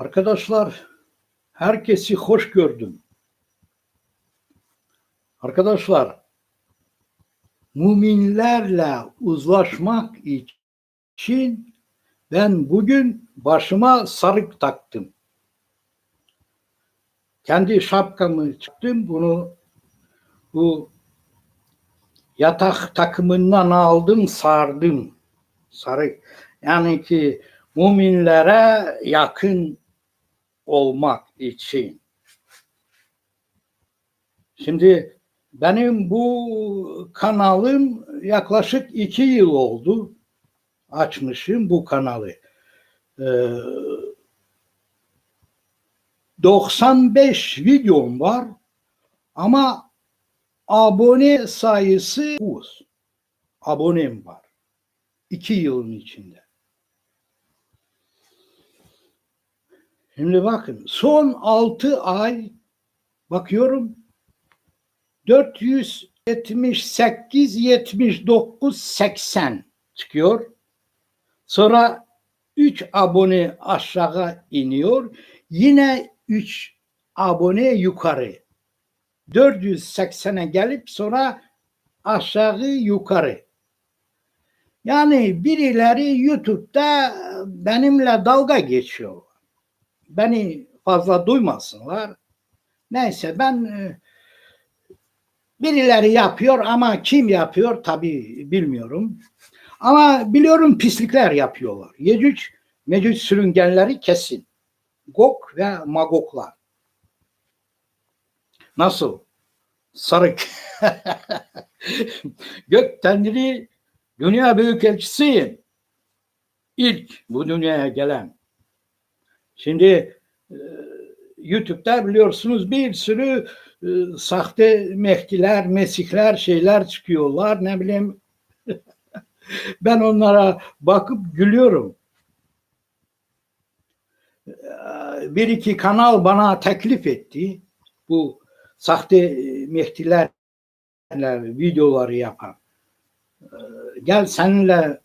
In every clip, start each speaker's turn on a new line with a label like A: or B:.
A: Arkadaşlar herkesi hoş gördüm. Arkadaşlar müminlerle uzlaşmak için ben bugün başıma sarık taktım. Kendi şapkamı çıktım bunu bu yatak takımından aldım sardım. Sarık yani ki müminlere yakın olmak için. Şimdi benim bu kanalım yaklaşık iki yıl oldu. Açmışım bu kanalı. Ee, 95 videom var ama abone sayısı 9 abonem var. iki yılın içinde. Şimdi bakın son 6 ay bakıyorum 478 79 80 çıkıyor. Sonra 3 abone aşağı iniyor. Yine 3 abone yukarı. 480'e gelip sonra aşağı yukarı. Yani birileri YouTube'da benimle dalga geçiyor. Beni fazla duymasınlar. Neyse ben e, birileri yapıyor ama kim yapıyor tabi bilmiyorum. Ama biliyorum pislikler yapıyorlar. Yecüc, mecüc sürüngenleri kesin. Gok ve Magoklar. Nasıl? Sarık. Gök Tanrı dünya büyükelçisiyim. İlk bu dünyaya gelen. Şimdi e, YouTube'da biliyorsunuz bir sürü e, sahte mehdiler, mesihler şeyler çıkıyorlar. Ne bileyim ben onlara bakıp gülüyorum. E, bir iki kanal bana teklif etti. Bu sahte mehdiler videoları yapan. E, gel seninle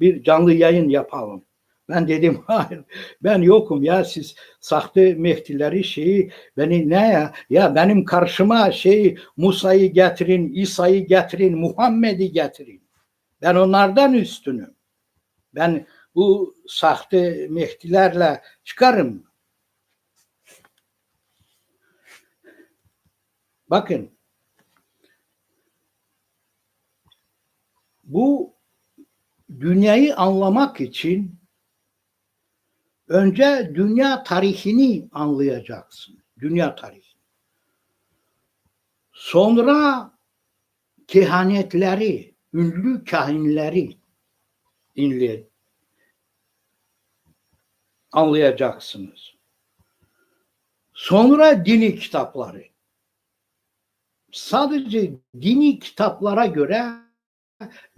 A: bir canlı yayın yapalım. Ben dedim hayır ben yokum ya siz sahte mehdileri şeyi beni ne ya ya benim karşıma şeyi Musa'yı getirin, İsa'yı getirin, Muhammed'i getirin. Ben onlardan üstünüm. Ben bu sahte mehdilerle çıkarım. Bakın bu dünyayı anlamak için önce dünya tarihini anlayacaksın. Dünya tarihi. Sonra kehanetleri, ünlü kahinleri dinle anlayacaksınız. Sonra dini kitapları. Sadece dini kitaplara göre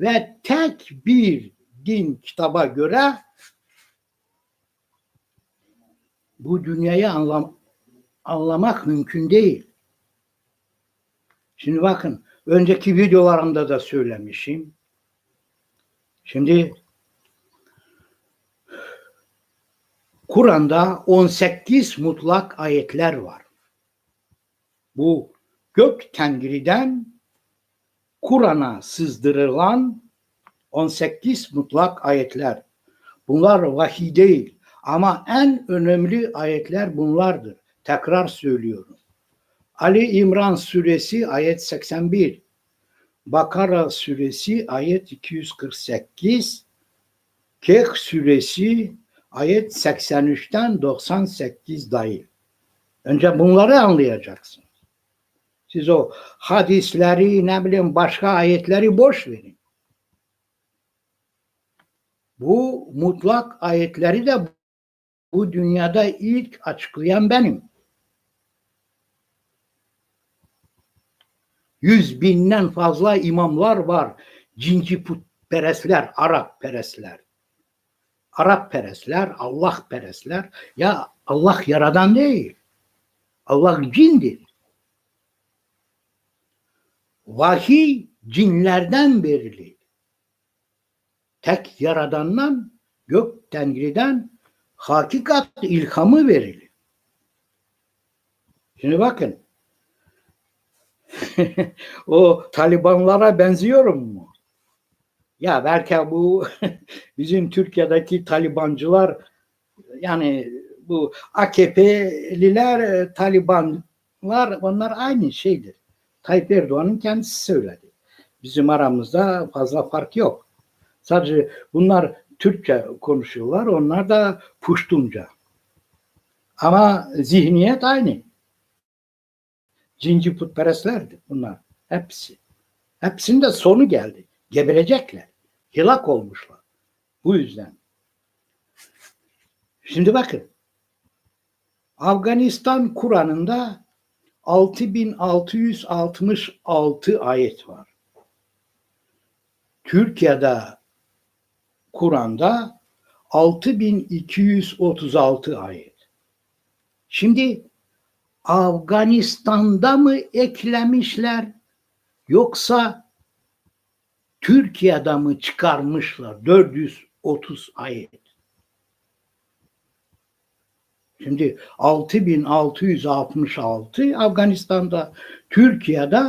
A: ve tek bir din kitaba göre bu dünyayı anlam anlamak mümkün değil. Şimdi bakın önceki videolarımda da söylemişim. Şimdi Kur'an'da 18 mutlak ayetler var. Bu gök tengriden Kur'an'a sızdırılan 18 mutlak ayetler. Bunlar vahiy değil. Ama en önemli ayetler bunlardır. Tekrar söylüyorum. Ali İmran suresi ayet 81. Bakara suresi ayet 248. Kehf suresi ayet 83'ten 98 dahil. Önce bunları anlayacaksınız. Siz o hadisleri ne bileyim başka ayetleri boş verin. Bu mutlak ayetleri de bu dünyada ilk açıklayan benim. Yüz binden fazla imamlar var. Cinci putperestler, Arap perestler. Arap perestler, Allah perestler. Ya Allah yaradan değil. Allah cindir. Vahiy cinlerden verilir. Tek yaradandan, gök tengriden hakikat ilhamı verilir. Şimdi bakın o Talibanlara benziyorum mu? Ya belki bu bizim Türkiye'deki Talibancılar yani bu AKP'liler e, Talibanlar onlar aynı şeydir. Tayyip Erdoğan'ın kendisi söyledi. Bizim aramızda fazla fark yok. Sadece bunlar Türkçe konuşuyorlar, onlar da Puştunca. Ama zihniyet aynı. Cinci putperestlerdi bunlar. Hepsi. Hepsinde sonu geldi. Geberecekler. Hilak olmuşlar. Bu yüzden. Şimdi bakın. Afganistan Kur'an'ında 6666 ayet var. Türkiye'de Kur'an'da 6236 ayet. Şimdi Afganistan'da mı eklemişler yoksa Türkiye'de mi çıkarmışlar 430 ayet? Şimdi 6666 Afganistan'da, Türkiye'de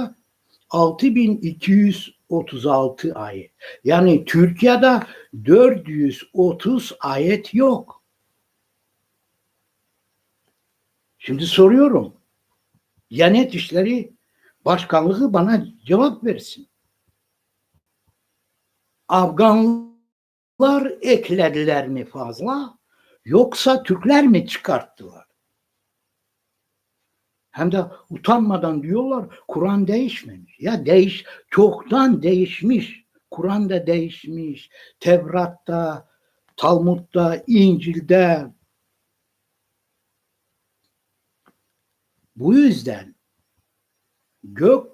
A: 6236 ayet. Yani Türkiye'de 430 ayet yok. Şimdi soruyorum. Diyanet İşleri Başkanlığı bana cevap versin. Afganlar eklediler mi fazla yoksa Türkler mi çıkarttılar? Hem de utanmadan diyorlar Kur'an değişmemiş. Ya değiş çoktan değişmiş. Kur'an'da değişmiş. Tevrat'ta, Talmud'da, İncil'de, Bu yüzden gök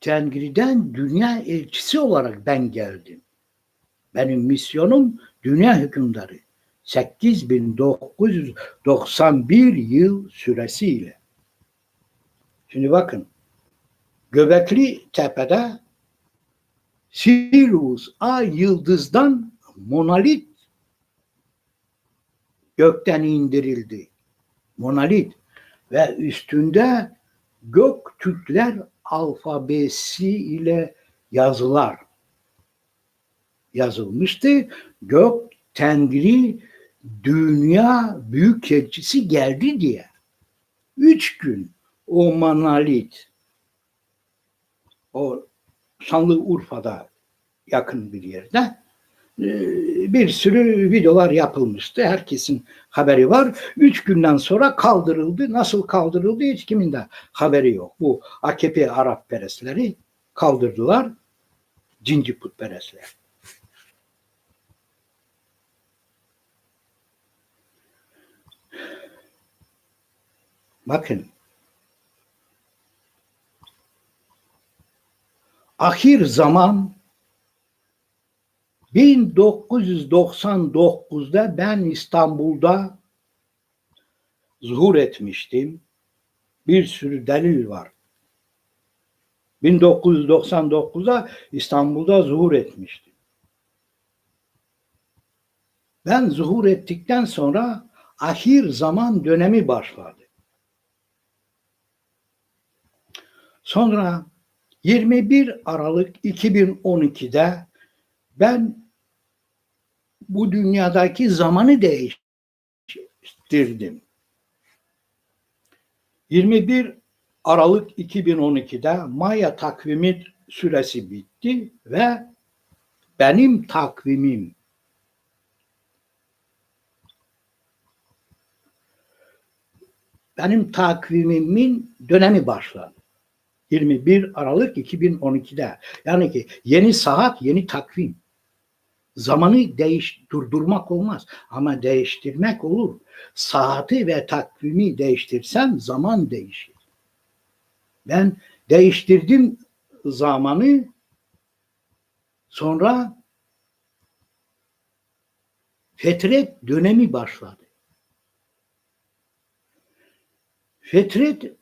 A: Tengri'den dünya elçisi olarak ben geldim. Benim misyonum dünya hükümdarı. 8991 yıl süresiyle. Şimdi bakın. Göbekli Tepe'de Sirius A yıldızdan monalit gökten indirildi. Monalit ve üstünde Göktürkler alfabesi ile yazılar yazılmıştı. Gök Tengri dünya büyükelçisi geldi diye. Üç gün o manalit o Şanlıurfa'da yakın bir yerde ee, bir sürü videolar yapılmıştı. Herkesin haberi var. Üç günden sonra kaldırıldı. Nasıl kaldırıldı hiç kimin de haberi yok. Bu AKP Arap perestleri kaldırdılar. Cinci putperestler. Bakın ahir zaman 1999'da ben İstanbul'da zuhur etmiştim. Bir sürü delil var. 1999'da İstanbul'da zuhur etmiştim. Ben zuhur ettikten sonra ahir zaman dönemi başladı. Sonra 21 Aralık 2012'de ben bu dünyadaki zamanı değiştirdim. 21 Aralık 2012'de Maya takvimi süresi bitti ve benim takvimim benim takvimimin dönemi başladı. 21 Aralık 2012'de. Yani ki yeni saat, yeni takvim. Zamanı değiş durdurmak olmaz ama değiştirmek olur. Saati ve takvimi değiştirsem zaman değişir. Ben değiştirdim zamanı sonra fetret dönemi başladı. Fetret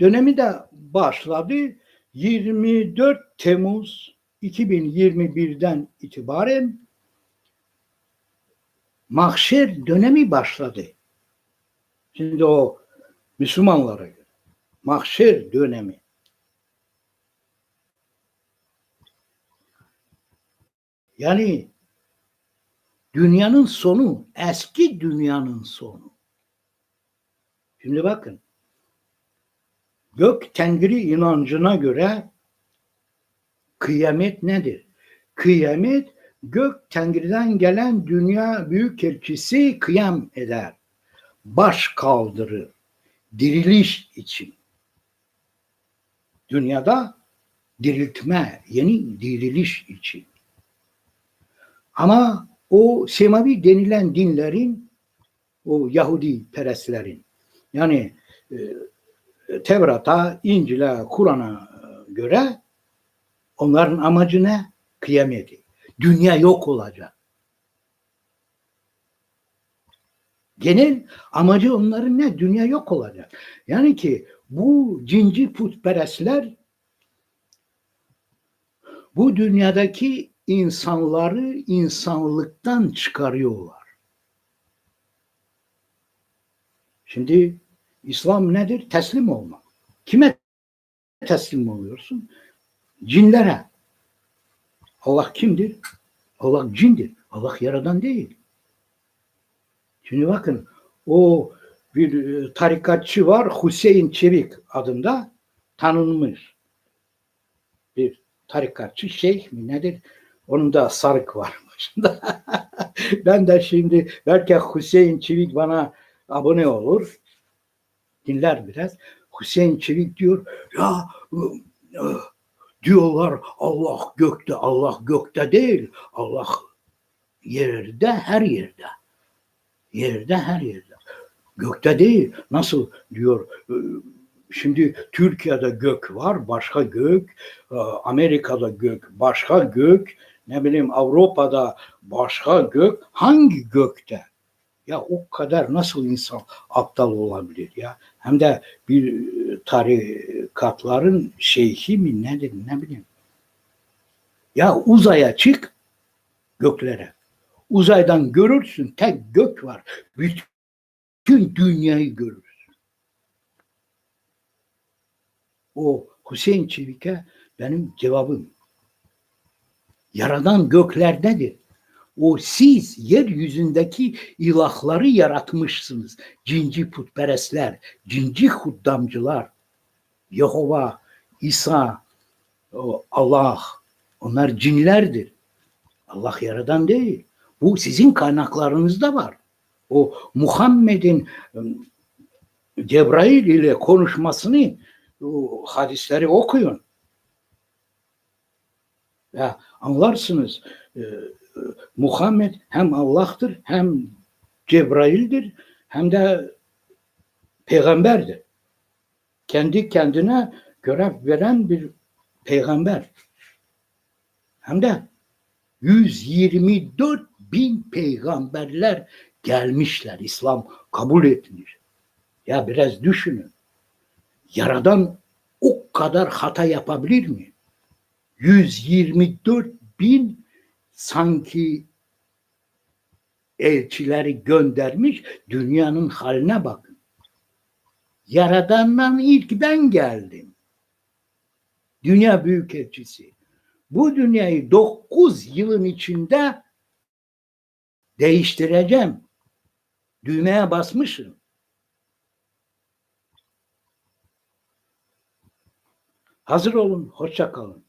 A: dönemi de başladı. 24 Temmuz 2021'den itibaren mahşer dönemi başladı. Şimdi o Müslümanlara göre. Mahşer dönemi. Yani dünyanın sonu, eski dünyanın sonu. Şimdi bakın. Gök tengri inancına göre kıyamet nedir? Kıyamet gök tengriden gelen dünya büyük elçisi kıyam eder. Baş kaldırır. Diriliş için. Dünyada diriltme, yeni diriliş için. Ama o semavi denilen dinlerin, o Yahudi perestlerin, yani e, Tevrat'a, İncil'e, Kur'an'a göre onların amacı ne? Kıyameti. Dünya yok olacak. Genel amacı onların ne? Dünya yok olacak. Yani ki bu cinci putperestler bu dünyadaki insanları insanlıktan çıkarıyorlar. Şimdi İslam nedir? Teslim olmak. Kime teslim oluyorsun? Cinlere. Allah kimdir? Allah cindir. Allah yaradan değil. Şimdi bakın o bir e, tarikatçı var Hüseyin Çevik adında tanınmış bir tarikatçı şeyh mi nedir? Onun da sarık var başında. ben de şimdi belki Hüseyin Çevik bana abone olur. Dinler biraz. Hüseyin Çevik diyor ya ıı, ıı, diyorlar Allah gökte Allah gökte değil Allah yerde her yerde yerde her yerde gökte değil nasıl diyor ıı, şimdi Türkiye'de gök var başka gök Amerika'da gök başka gök ne bileyim Avrupa'da başka gök hangi gökte ya o kadar nasıl insan aptal olabilir ya? Hem de bir tarikatların şeyhi mi nedir ne bileyim. Ya uzaya çık göklere. Uzaydan görürsün tek gök var. Bütün dünyayı görürsün. O Hüseyin Çevik'e benim cevabım. Yaradan göklerdedir. O siz yeryüzündeki ilahları yaratmışsınız. Cinci putperestler, cinci huddamcılar, Yehova, İsa, Allah, onlar cinlerdir. Allah yaradan değil. Bu sizin kaynaklarınızda var. O Muhammed'in ıı, Cebrail ile konuşmasını hadisleri okuyun. Ya anlarsınız. Muhammed hem Allah'tır hem Cebrail'dir hem de peygamberdir. Kendi kendine görev veren bir peygamber. Hem de 124 bin peygamberler gelmişler. İslam kabul etmiş. Ya biraz düşünün. Yaradan o kadar hata yapabilir mi? 124 bin sanki elçileri göndermiş dünyanın haline bakın. Yaradandan ilk ben geldim. Dünya büyük elçisi. Bu dünyayı dokuz yılın içinde değiştireceğim. Düğmeye basmışım. Hazır olun, hoşça kalın.